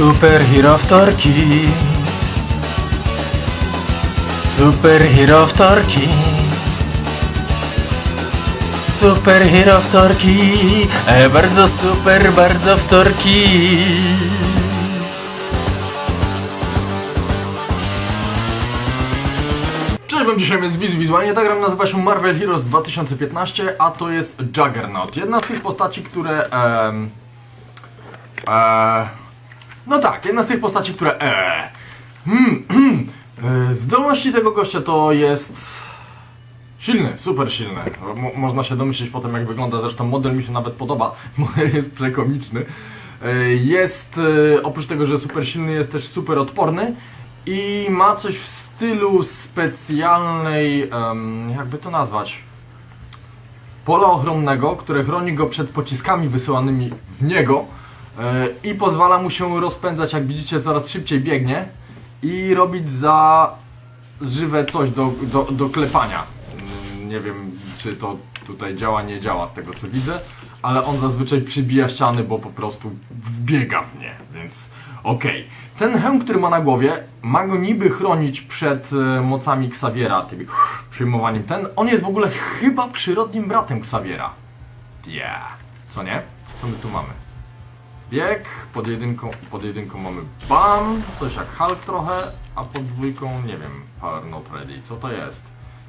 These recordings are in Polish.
Superhero wtorki Superhero wtorki Superhero wtorki e, Bardzo super, bardzo wtorki Cześć, mam dzisiaj jest Wiz Wizualnie, ta gra nazywa się Marvel Heroes 2015, a to jest Juggernaut. Jedna z tych postaci, które... em, e, no tak, jedna z tych postaci, które... E, hmm, hmm, e, zdolności tego gościa to jest... Silny, super silny. Mo można się domyślić po tym, jak wygląda. Zresztą model mi się nawet podoba. Model jest przekomiczny. E, Jest, e, oprócz tego, że super silny, jest też super odporny i ma coś w stylu specjalnej, jakby to nazwać, pola ochronnego, które chroni go przed pociskami wysyłanymi w niego i pozwala mu się rozpędzać, jak widzicie, coraz szybciej biegnie i robić za żywe coś do, do, do klepania. Mm, Nie wiem, czy to tutaj działa, nie działa z tego co widzę, ale on zazwyczaj przybija ściany, bo po prostu wbiega w nie, więc okej. Ten hełm, który ma na głowie, ma go niby chronić przed e, mocami Xaviera, tymi przyjmowaniem ten. On jest w ogóle chyba przyrodnim bratem Xaviera. Yeah. Co nie? Co my tu mamy? Bieg, pod jedynką, pod jedynką mamy BAM, coś jak Hulk trochę, a pod dwójką, nie wiem, Power Not Ready. Co to jest?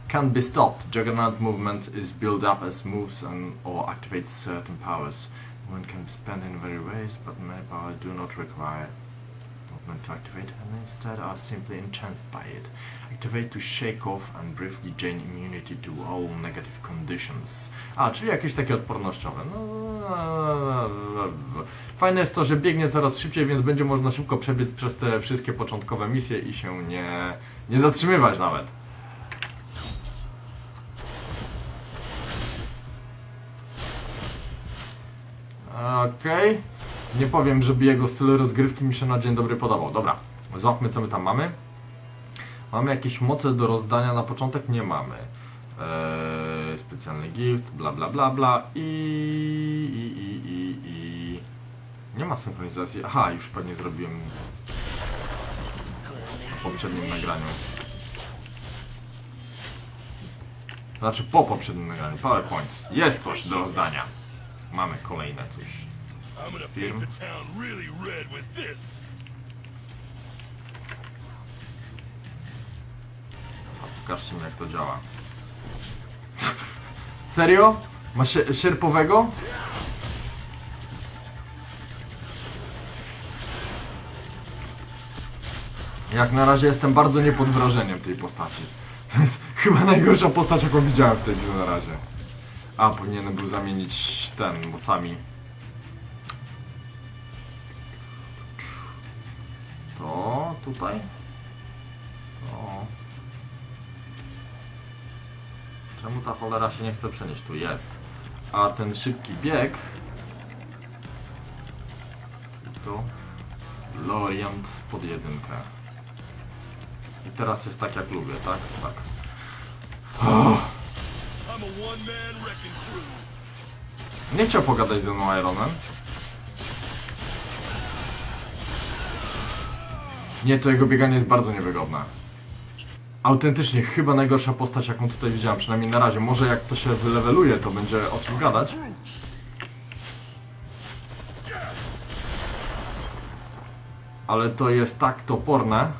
Can't be stopped. Juggernaut movement is built up as moves and or activates certain powers. Movement can be spent in various ways, but many powers do not require movement to activate and instead are simply enhanced by it. Activate to shake off and briefly gain immunity to all negative conditions. A, czyli jakieś takie odpornościowe. No, fajne jest to, że biegnie coraz szybciej, więc będzie można szybko przebiec przez te wszystkie początkowe misje i się nie, nie zatrzymywać nawet. Okej. Nie powiem, żeby jego styl rozgrywki mi się na dzień dobry podobał. Dobra, złapmy co my tam mamy. Mamy jakieś moce do rozdania na początek? Nie mamy. Eee, specjalny gift, bla bla bla bla i, i, i, i, i... Nie ma synchronizacji. Aha, już pewnie zrobiłem w poprzednim nagraniu. Znaczy po poprzednim nagraniu. PowerPoint. Jest coś do rozdania. Mamy kolejne coś. Film. A pokażcie mi jak to działa. Serio? Ma się sierpowego? Jak na razie jestem bardzo nie pod wrażeniem tej postaci. To jest chyba najgorsza postać jaką widziałem w tej grze na razie. A, powinienem był zamienić ten mocami. Tutaj? To. Czemu ta cholera się nie chce przenieść? Tu jest. A ten szybki bieg. Czyli tu. Lorient pod jedynkę. I teraz jest tak jak lubię, tak? Tak. Crew. Nie chciał pogadać ze mną Ironem. Nie, to jego bieganie jest bardzo niewygodne. Autentycznie, chyba najgorsza postać, jaką tutaj widziałem, przynajmniej na razie. Może jak to się wyleweluje, to będzie o czym gadać. Ale to jest tak toporne,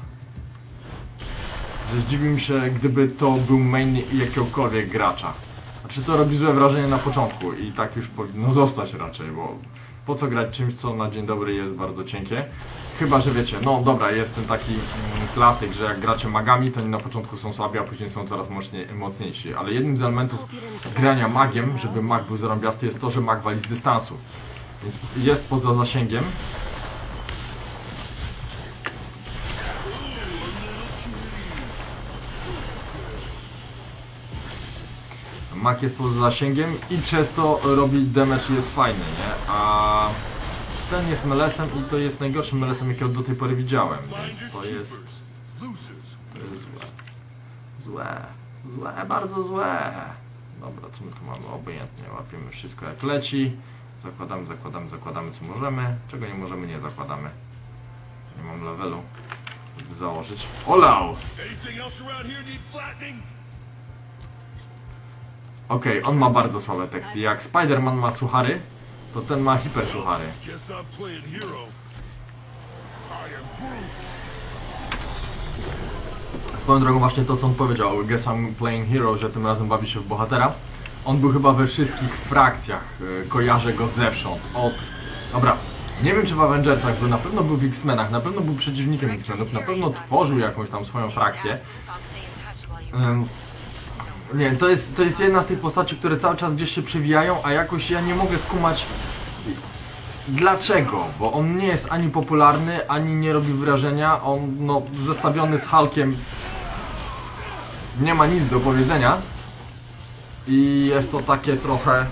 że zdziwi mi się, gdyby to był main jakiegokolwiek gracza. Znaczy to robi złe wrażenie na początku i tak już powinno zostać raczej, bo po co grać czymś, co na dzień dobry jest bardzo cienkie? Chyba, że wiecie, no dobra, jest ten taki mm, klasyk, że jak gracie magami, to oni na początku są słabi, a później są coraz mocniej, mocniejsi. Ale jednym z elementów grania magiem, żeby mag był zarąbiasty, jest to, że mag wali z dystansu. Więc jest poza zasięgiem. Mak jest poza zasięgiem i przez to robi damage jest fajny, nie? A ten jest melesem i to jest najgorszym melesem, jakiego do tej pory widziałem, więc to jest, to jest złe. Złe. Złe, bardzo złe. Dobra, co my tu mamy? Obojętnie, łapiemy wszystko jak leci. Zakładamy, zakładamy, zakładamy co możemy. Czego nie możemy, nie zakładamy. Nie mam levelu, żeby założyć. Olał! Okej, on ma bardzo słabe teksty. Jak Spider-Man ma suchary, to ten ma am Groot. Swoją drogą właśnie to, co on powiedział, Guess I'm Playing Hero, że tym razem bawi się w bohatera. On był chyba we wszystkich frakcjach, y, kojarzę go zewsząd, od... Dobra, nie wiem czy w Avengersach był, na pewno był w X-Menach, na pewno był przeciwnikiem X-Menów, na pewno tworzył jakąś tam swoją frakcję. Nie, to jest, to jest jedna z tych postaci, które cały czas gdzieś się przewijają, a jakoś ja nie mogę skumać dlaczego, bo on nie jest ani popularny, ani nie robi wrażenia, on no zestawiony z Hulkiem nie ma nic do powiedzenia i jest to takie trochę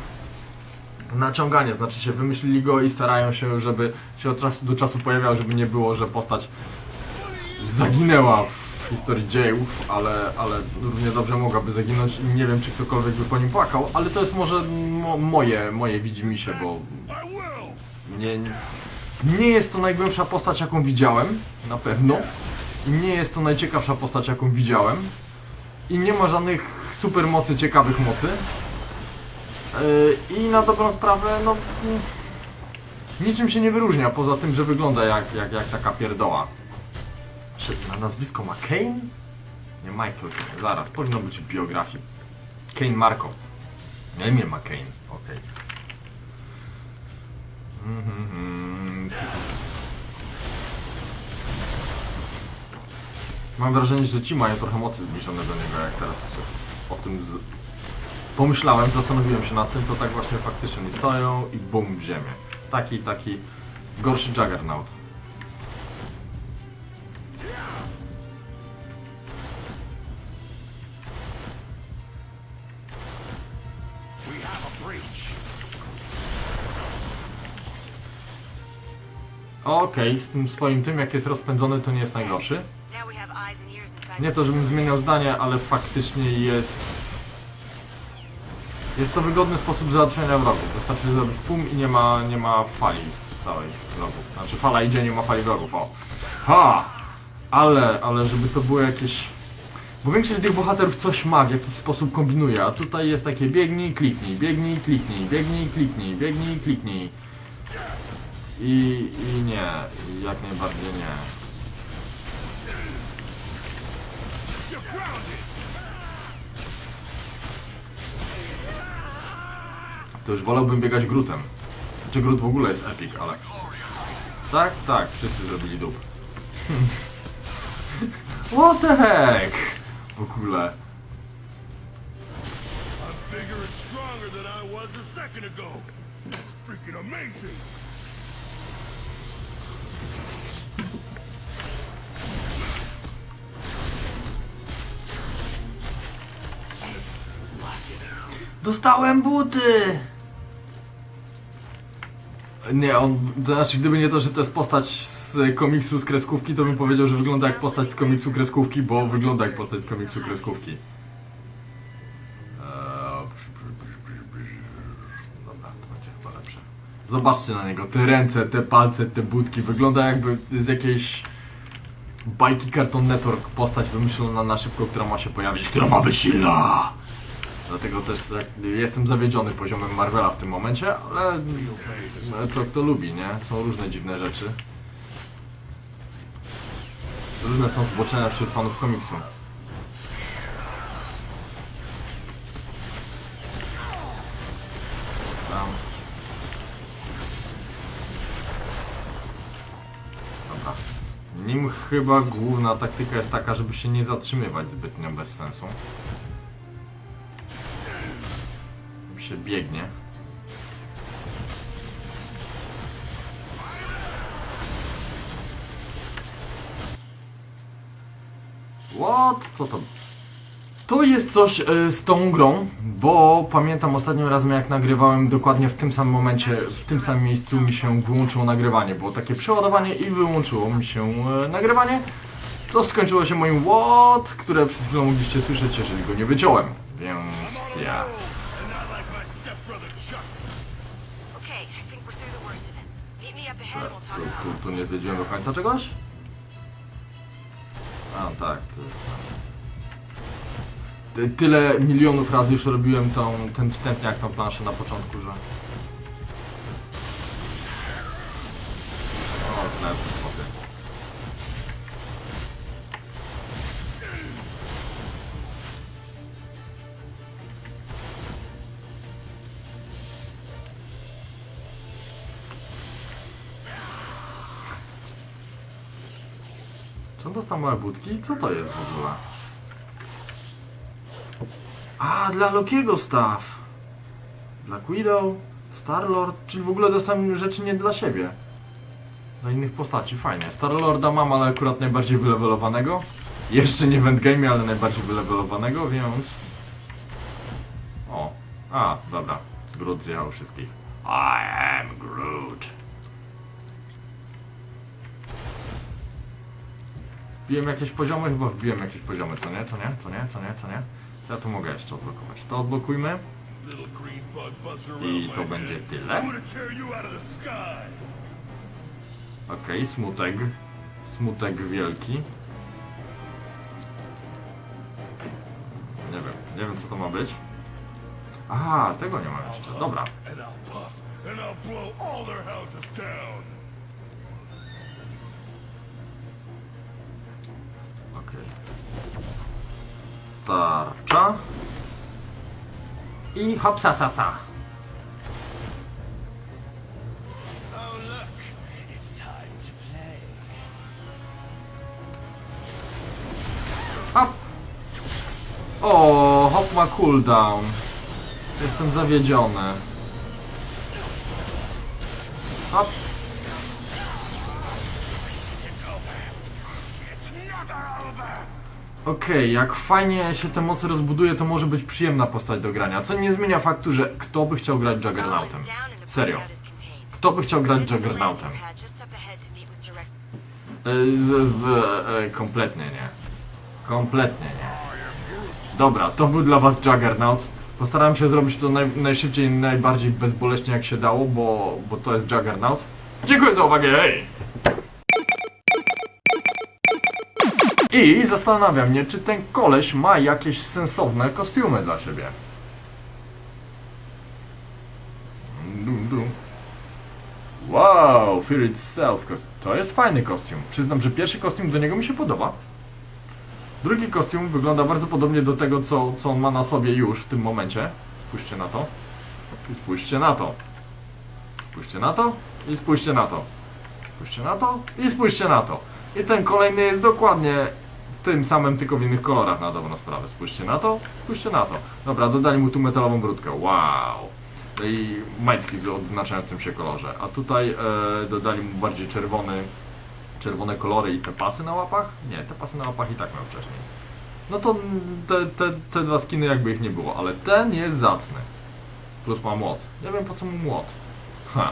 naciąganie, znaczy się wymyślili go i starają się, żeby się od czasu do czasu pojawiał, żeby nie było, że postać zaginęła w historii dziejów, ale, ale równie dobrze mogłaby zaginąć i nie wiem, czy ktokolwiek by po nim płakał, ale to jest może mo moje, moje widzimisię, bo I will. nie, nie jest to najgłębsza postać, jaką widziałem, na pewno. I nie jest to najciekawsza postać, jaką widziałem. I nie ma żadnych super mocy, ciekawych mocy. Yy, I na dobrą sprawę, no... Niczym się nie wyróżnia, poza tym, że wygląda jak, jak, jak taka pierdoła. Czy na nazwisko ma Kane? Nie Michael, zaraz, powinno być w biografii. Kane Marko. Na imię ma Kane, okej. Mhm. Mam wrażenie, że ci mają trochę mocy zbliżone do niego, jak teraz o tym z... pomyślałem, zastanowiłem się nad tym, to tak właśnie faktycznie stoją i bum w ziemię. Taki, taki gorszy Juggernaut. Okej, z tym swoim tym, jak jest rozpędzony, to nie jest najgorszy. Nie to, żebym zmieniał zdanie, ale faktycznie jest... Jest to wygodny sposób załatwiania wrogów. Wystarczy zrobić pum i nie ma, nie ma fali całej wrogów. Znaczy fala idzie, nie ma fali wrogów, o. Ha! Ale, ale żeby to było jakieś... Bo większość tych bohaterów coś ma, w jakiś sposób kombinuje, a tutaj jest takie biegnij, kliknij, biegnij, kliknij, biegnij, kliknij, biegnij, kliknij. I, i nie, jak najbardziej nie. To już wolałbym biegać Grutem. Czy Grut w ogóle jest epic, ale... Tak, tak, wszyscy zrobili dup. What the heck? W ogóle. I'm bigger and stronger than I was a second ago. It's freaking amazing. Dostałem buty! Nie, on, to znaczy gdyby nie to, że to jest postać z komiksu z kreskówki, to bym powiedział, że wygląda jak postać z komiksu kreskówki, bo wygląda jak postać z komiksu kreskówki. Eee, Dobra, to będzie chyba lepsze. Zobaczcie na niego, te ręce, te palce, te budki, wygląda jakby z jakiejś bajki Cartoon Network postać wymyślona na szybko, która ma się pojawić, która ma być silna! Dlatego też jestem zawiedziony poziomem Marvela w tym momencie, ale co kto lubi, nie? Są różne dziwne rzeczy. Różne są zboczenia wśród fanów komiksu. Tam. Dobra. Nim chyba główna taktyka jest taka, żeby się nie zatrzymywać zbytnio bez sensu. się biegnie. What? Co to? To jest coś e, z tą grą, bo pamiętam ostatnim razem jak nagrywałem dokładnie w tym samym momencie, w tym samym miejscu mi się wyłączyło nagrywanie. Było takie przeładowanie i wyłączyło mi się e, nagrywanie. Co skończyło się moim what, które przed chwilą mogliście słyszeć, jeżeli go nie wyciąłem. Więc ja. Tu, tu, tu nie zwiedziłem do końca czegoś? A, tak, to jest... Ty- Tyle milionów razy już robiłem tą, ten wstępniak, tą planszę na początku, że... Czy dostał małe budki? Co to jest w ogóle? A, dla Lokiego staw. Black Widow, Star-Lord, czyli w ogóle dostałem rzeczy nie dla siebie. Dla innych postaci, fajnie. Star-Lorda mam, ale akurat najbardziej wylewelowanego. Jeszcze nie w endgame, ale najbardziej wylewelowanego, więc... O, a, dobra. Groot zjechał wszystkich. I am Groot. Wbiłem jakieś poziomy? Chyba wbiłem jakieś poziomy, co nie? Co nie? Co nie? Co nie? Co nie? Ja to mogę jeszcze odblokować. To odblokujmy i to będzie tyle. Okej, smutek. Smutek wielki. Nie wiem, nie wiem co to ma być. Aha, tego nie mam jeszcze. Dobra. And I'll blow all their houses down. Okej. Tarcza. I hopsa sasa. Oh. Hop. O, hop ma cooldown. Jestem zawiedziony. Hop. Okej, jak fajnie się te moce rozbuduje, to może być przyjemna postać do grania. Co nie zmienia faktu, że kto by chciał grać Juggernautem? Serio. Kto by chciał grać Juggernautem? E, z, e, kompletnie nie. Kompletnie nie. Dobra, to był dla was Juggernaut. Postarałem się zrobić to naj, najszybciej najbardziej bezboleśnie jak się dało, bo, bo to jest Juggernaut. Dziękuję za uwagę, hej! I zastanawia mnie, czy ten koleś ma jakieś sensowne kostiumy dla siebie. Dum, dum. Wow, Fear Itself. To jest fajny kostium. Przyznam, że pierwszy kostium do niego mi się podoba. Drugi kostium wygląda bardzo podobnie do tego, co, co on ma na sobie już w tym momencie. Spójrzcie na to. I spójrzcie na to. Spójrzcie na to. I spójrzcie na to. Spójrzcie na to. I spójrzcie na to. I ten kolejny jest dokładnie tym samym, tylko w innych kolorach na dobrą sprawę. Spójrzcie na to. Spójrzcie na to. Dobra, dodali mu tu metalową brudkę. Wow. No i majtki w odznaczającym się kolorze. A tutaj e, dodali mu bardziej czerwony, czerwone kolory i te pasy na łapach? Nie, te pasy na łapach i tak miał wcześniej. No to te, te, te dwa skiny jakby ich nie było, ale ten jest zacny. Plus ma młot. Nie wiem po co mu młot. Ha.